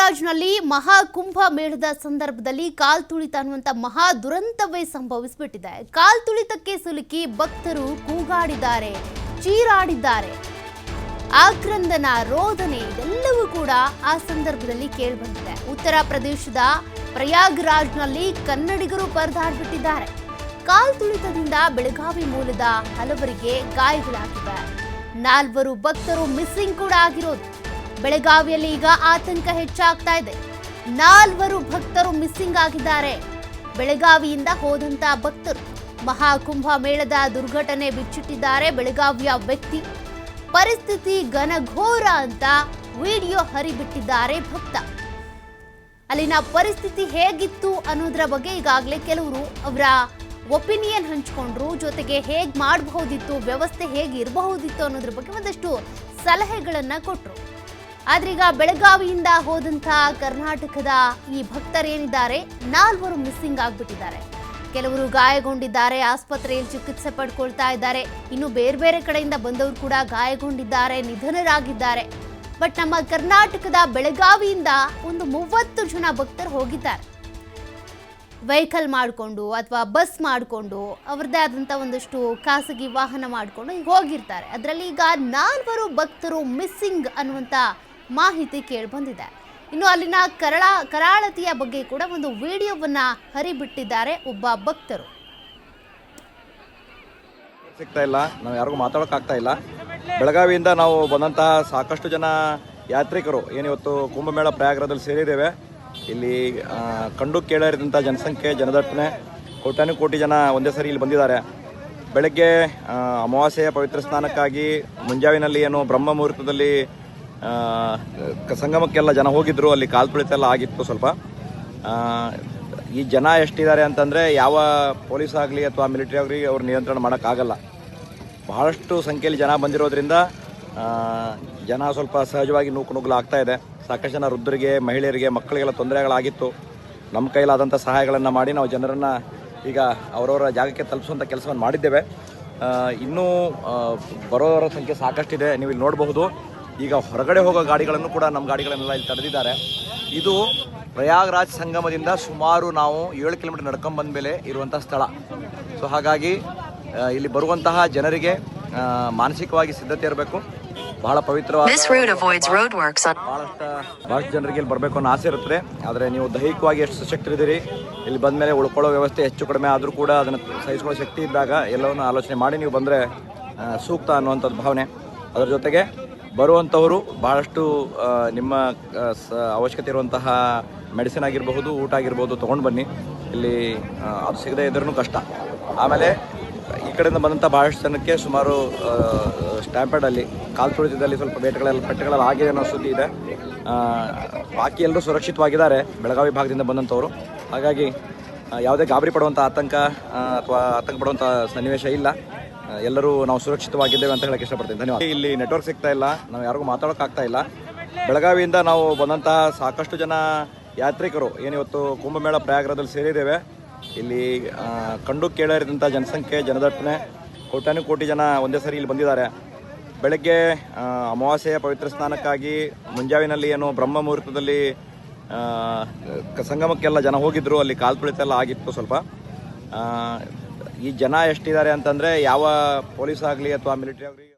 ಪ್ರಯಾಗ್ರಾಜ್ನಲ್ಲಿ ಮಹಾಕುಂಭ ಮೇಳದ ಸಂದರ್ಭದಲ್ಲಿ ಕಾಲ್ ತುಳಿತ ಅನ್ನುವಂಥ ಮಹಾ ದುರಂತವೇ ಸಂಭವಿಸಿಬಿಟ್ಟಿದೆ. ಕಾಲ್ ತುಳಿತಕ್ಕೆ ಸಿಲುಕಿ ಭಕ್ತರು ಕೂಗಾಡಿದ್ದಾರೆ, ಚೀರಾಡಿದ್ದಾರೆ. ಆಕ್ರಂದನ, ರೋದನೆ ಇದೆಲ್ಲವೂ ಕೂಡ ಆ ಸಂದರ್ಭದಲ್ಲಿ ಕೇಳಿಬಂದಿದೆ. ಉತ್ತರ ಪ್ರದೇಶದ ಪ್ರಯಾಗ್ರಾಜ್ನಲ್ಲಿ ಕನ್ನಡಿಗರು ಪರದಾಡ್ಬಿಟ್ಟಿದ್ದಾರೆ. ಕಾಲ್ ತುಳಿತದಿಂದ ಬೆಳಗಾವಿ ಮೂಲದ ಹಲವರಿಗೆ ಗಾಯಗಳಾಗಿದ್ದಾರೆ ನಾಲ್ವರು ಭಕ್ತರು ಮಿಸ್ಸಿಂಗ್ ಕೂಡ ಆಗಿರೋದು. ಬೆಳಗಾವಿಯಲ್ಲಿ ಈಗ ಆತಂಕ ಹೆಚ್ಚಾಗ್ತಾ ಇದೆ. ನಾಲ್ವರು ಭಕ್ತರು ಮಿಸ್ಸಿಂಗ್ ಆಗಿದ್ದಾರೆ. ಬೆಳಗಾವಿಯಿಂದ ಹೋದಂತ ಭಕ್ತರು ಮಹಾಕುಂಭ ಮೇಳದ ದುರ್ಘಟನೆ ಬಿಚ್ಚಿಟ್ಟಿದ್ದಾರೆ ಬೆಳಗಾವಿಯ ವ್ಯಕ್ತಿ. ಪರಿಸ್ಥಿತಿ ಘನಘೋರ ಅಂತ ವಿಡಿಯೋ ಹರಿಬಿಟ್ಟಿದ್ದಾರೆ ಭಕ್ತ. ಅಲ್ಲಿನ ಪರಿಸ್ಥಿತಿ ಹೇಗಿತ್ತು ಅನ್ನೋದ್ರ ಬಗ್ಗೆ ಈಗಾಗಲೇ ಕೆಲವರು ಅವರ ಒಪಿನಿಯನ್ ಹಂಚಿಕೊಂಡ್ರು. ಜೊತೆಗೆ ಹೇಗೆ ಮಾಡಬಹುದಿತ್ತು, ವ್ಯವಸ್ಥೆ ಹೇಗೆ ಇರಬಹುದಿತ್ತು ಅನ್ನೋದ್ರ ಬಗ್ಗೆ ಒಂದಷ್ಟು ಸಲಹೆಗಳನ್ನು ಕೊಟ್ರು. ಆದ್ರೀಗ ಬೆಳಗಾವಿಯಿಂದ ಹೋದಂಥ ಕರ್ನಾಟಕದ ಈ ಭಕ್ತರೇನಿದ್ದಾರೆ, ನಾಲ್ವರು ಮಿಸ್ಸಿಂಗ್ ಆಗ್ಬಿಟ್ಟಿದ್ದಾರೆ. ಕೆಲವರು ಗಾಯಗೊಂಡಿದ್ದಾರೆ, ಆಸ್ಪತ್ರೆಯಲ್ಲಿ ಚಿಕಿತ್ಸೆ ಪಡ್ಕೊಳ್ತಾ ಇದ್ದಾರೆ. ಇನ್ನು ಬೇರೆ ಬೇರೆ ಕಡೆಯಿಂದ ಬಂದವರು ಕೂಡ ಗಾಯಗೊಂಡಿದ್ದಾರೆ, ನಿಧನರಾಗಿದ್ದಾರೆ. ಬಟ್ ನಮ್ಮ ಕರ್ನಾಟಕದ ಬೆಳಗಾವಿಯಿಂದ ಒಂದು ಮೂವತ್ತು ಜನ ಭಕ್ತರು ಹೋಗಿದ್ದಾರೆ. ವೆಹಿಕಲ್ ಮಾಡಿಕೊಂಡು ಅಥವಾ ಬಸ್ ಮಾಡಿಕೊಂಡು ಅವ್ರದ್ದೇ ಆದಂಥ ಒಂದಷ್ಟು ಖಾಸಗಿ ವಾಹನ ಮಾಡಿಕೊಂಡು ಈಗ ಹೋಗಿರ್ತಾರೆ. ಅದರಲ್ಲಿ ಈಗ ನಾಲ್ವರು ಭಕ್ತರು ಮಿಸ್ಸಿಂಗ್ ಅನ್ನುವಂಥ ಮಾಹಿತಿ ಕೇಳಿಬಂದಿದೆ. ಇನ್ನು ಅಲ್ಲಿನ ಕರಳ, ಕರಾಳತಿಯ ಬಗ್ಗೆ ಕೂಡ ಒಂದು ವಿಡಿಯೋವನ್ನ ಹರಿಬಿಟ್ಟಿದ್ದಾರೆ ಒಬ್ಬ ಭಕ್ತರು. ಸಿಗ್ತಾ ಇಲ್ಲ. ನಾವು ಯಾರಿಗೂ ಮಾತಾಡೋಕೆ ಆಗ್ತಾ ಇಲ್ಲ. ಬೆಳಗಾವಿಯಿಂದ ನಾವು ಬಂದಂತಹ ಸಾಕಷ್ಟು ಜನ ಯಾತ್ರಿಕರು ಏನಿವತ್ತು ಕುಂಭಮೇಳ ಪ್ರಯಾಗ್ರದಲ್ಲಿ ಸೇರಿದ್ದೇವೆ. ಇಲ್ಲಿ ಕಂಡು ಕೇಳರಿದಂಥ ಜನಸಂಖ್ಯೆ, ಜನದಟ್ಟಣೆ ಕೋಟ್ಯಾನು ಕೋಟಿ ಜನ ಒಂದೇ ಸರಿ ಇಲ್ಲಿ ಬಂದಿದ್ದಾರೆ. ಬೆಳಗ್ಗೆ ಅಮಾವಾಸ್ಯೆಯ ಪವಿತ್ರ ಸ್ನಾನಕ್ಕಾಗಿ ಮುಂಜಾವಿನಲ್ಲಿ ಏನು ಬ್ರಹ್ಮ ಮುಹೂರ್ತದಲ್ಲಿ ಸಂಗಮಕ್ಕೆಲ್ಲ ಜನ ಹೋಗಿದ್ರು, ಅಲ್ಲಿ ಕಾಲ್ ತುಳಿತ ಎಲ್ಲ ಆಗಿತ್ತು ಸ್ವಲ್ಪ. ಈ ಜನ ಎಷ್ಟಿದ್ದಾರೆ ಅಂತಂದರೆ ಯಾವ ಪೊಲೀಸ್ ಆಗಲಿ ಅಥವಾ ಮಿಲಿಟರಿ ಆಗಲಿ ಅವ್ರು ನಿಯಂತ್ರಣ ಮಾಡೋಕ್ಕಾಗಲ್ಲ. ಬಹಳಷ್ಟು ಸಂಖ್ಯೆಯಲ್ಲಿ ಜನ ಬಂದಿರೋದ್ರಿಂದ ಜನ ಸ್ವಲ್ಪ ಸಹಜವಾಗಿ ನೂಕು ನುಗ್ಗಲು ಆಗ್ತಾ ಇದೆ. ಸಾಕಷ್ಟು ಜನ ವೃದ್ಧರಿಗೆ, ಮಹಿಳೆಯರಿಗೆ, ಮಕ್ಕಳಿಗೆಲ್ಲ ತೊಂದರೆಗಳಾಗಿತ್ತು. ನಮ್ಮ ಕೈಲಾದಂಥ ಸಹಾಯಗಳನ್ನು ಮಾಡಿ ನಾವು ಜನರನ್ನು ಈಗ ಅವರವರ ಜಾಗಕ್ಕೆ ತಲುಪಿಸುವಂಥ ಕೆಲಸವನ್ನು ಮಾಡಿದ್ದೇವೆ. ಇನ್ನೂ ಬರೋರ ಸಂಖ್ಯೆ ಸಾಕಷ್ಟಿದೆ. ನೀವು ಇಲ್ಲಿ ನೋಡಬಹುದು. ಈಗ ಹೊರಗಡೆ ಹೋಗೋ ಗಾಡಿಗಳನ್ನು ಕೂಡ ನಮ್ಮ ಗಾಡಿಗಳನ್ನೆಲ್ಲ ಇಲ್ಲಿ ತಡೆದಿದ್ದಾರೆ. ಇದು ಪ್ರಯಾಗ್ರಾಜ್ ಸಂಗಮದಿಂದ ಸುಮಾರು ನಾವು ಏಳು ಕಿಲೋಮೀಟರ್ ನಡ್ಕೊಂಡ್ ಬಂದ ಮೇಲೆ ಇರುವಂಥ ಸ್ಥಳ. ಸೊ ಹಾಗಾಗಿ ಇಲ್ಲಿ ಬರುವಂತಹ ಜನರಿಗೆ ಮಾನಸಿಕವಾಗಿ ಸಿದ್ಧತೆ ಇರಬೇಕು. ಬಹಳ ಪವಿತ್ರವಾದ ಬಹಳಷ್ಟು ಬಹಳಷ್ಟು ಜನರಿಗೆ ಇಲ್ಲಿ ಬರಬೇಕು ಅನ್ನೋ ಆಸೆ ಇರುತ್ತದೆ ಆದರೆ ನೀವು ದೈಹಿಕವಾಗಿ ಎಷ್ಟು ಸಶಕ್ತರಿದ್ದೀರಿ ಇಲ್ಲಿ ಬಂದ ಮೇಲೆ ಉಳ್ಕೊಳ್ಳೋ ವ್ಯವಸ್ಥೆ ಹೆಚ್ಚು ಕಡಿಮೆ ಆದರೂ ಕೂಡ ಅದನ್ನು ಸಹಿಸ್ಕೊಳ್ಳೋ ಶಕ್ತಿ ಇದ್ದಾಗ ಎಲ್ಲವನ್ನು ಆಲೋಚನೆ ಮಾಡಿ ನೀವು ಬಂದರೆ ಸೂಕ್ತ ಅನ್ನುವಂಥದ್ದು ಭಾವನೆ. ಅದರ ಜೊತೆಗೆ ಬರುವಂಥವರು ಭಾಳಷ್ಟು ನಿಮ್ಮ ಸ, ಅವಶ್ಯಕತೆ ಇರುವಂತಹ ಮೆಡಿಸಿನ್ ಆಗಿರಬಹುದು, ಊಟ ಆಗಿರ್ಬೋದು ತೊಗೊಂಡು ಬನ್ನಿ. ಇಲ್ಲಿ ಅದು ಸಿಗದೇ ಇದ್ರೂ ಕಷ್ಟ. ಆಮೇಲೆ ಈ ಕಡೆಯಿಂದ ಬಂದಂಥ ಭಾಳಷ್ಟು ಜನಕ್ಕೆ ಸುಮಾರು ಸ್ಟ್ಯಾಂಪೇಡಲ್ಲಿ ಕಾಲು ತುಳಿತದಲ್ಲಿ ಸ್ವಲ್ಪ ಬೇಟೆಗಳೆಲ್ಲ, ಪೆಟ್ಟೆಗಳೆಲ್ಲ ಆಗಿದೆ ಅನ್ನೋ ಸುದ್ದಿ ಇದೆ. ಬಾಕಿ ಎಲ್ಲರೂ ಸುರಕ್ಷಿತವಾಗಿದ್ದಾರೆ, ಬೆಳಗಾವಿ ಭಾಗದಿಂದ ಬಂದಂಥವರು ಹಾಗಾಗಿ ಯಾವುದೇ ಗಾಬರಿ ಪಡುವಂಥ ಆತಂಕ ಅಥವಾ ಆತಂಕ ಪಡುವಂಥ ಸನ್ನಿವೇಶ ಇಲ್ಲ. ಎಲ್ಲರೂ ನಾವು ಸುರಕ್ಷಿತವಾಗಿದ್ದೇವೆ ಅಂತ ಹೇಳಕ್ಕೆ ಇಷ್ಟಪಡ್ತೀನಿ. ಧನ್ಯವಾದ. ಇಲ್ಲಿ ನೆಟ್ವರ್ಕ್ ಸಿಗ್ತಾ ಇಲ್ಲ. ನಾವು ಯಾರಿಗೂ ಮಾತಾಡೋಕೆ ಆಗ್ತಾ ಇಲ್ಲ. ಬೆಳಗಾವಿಯಿಂದ ನಾವು ಬಂದಂತಹ ಸಾಕಷ್ಟು ಜನ ಯಾತ್ರಿಕರು ಏನಿವತ್ತು ಕುಂಭಮೇಳ ಪ್ರಯಾಗ್ರದಲ್ಲಿ ಸೇರಿದ್ದೇವೆ. ಇಲ್ಲಿ ಕಂಡು ಕೇಳರಿದಂಥ ಜನಸಂಖ್ಯೆ, ಜನದಟ್ಟಣೆ, ಕೋಟ್ಯಾನು ಕೋಟಿ ಜನ ಒಂದೇ ಸರಿ ಇಲ್ಲಿ ಬಂದಿದ್ದಾರೆ. ಬೆಳಗ್ಗೆ ಅಮಾವಾಸ್ಯೆಯ ಪವಿತ್ರ ಸ್ನಾನಕ್ಕಾಗಿ ಮುಂಜಾವಿನಲ್ಲಿ ಏನು ಬ್ರಹ್ಮ ಮುಹೂರ್ತದಲ್ಲಿ ಸಂಗಮಕ್ಕೆಲ್ಲ ಜನ ಹೋಗಿದ್ರು. ಅಲ್ಲಿ ಕಾಲ್ ತುಳಿತ ಎಲ್ಲ ಆಗಿತ್ತು ಸ್ವಲ್ಪ. ಈ ಜನ ಎಷ್ಟಿದ್ದಾರೆ ಅಂತಂದ್ರೆ ಯಾವ ಪೊಲೀಸ್ ಆಗಲಿ ಅಥವಾ ಮಿಲಿಟರಿ ಆಗಲಿ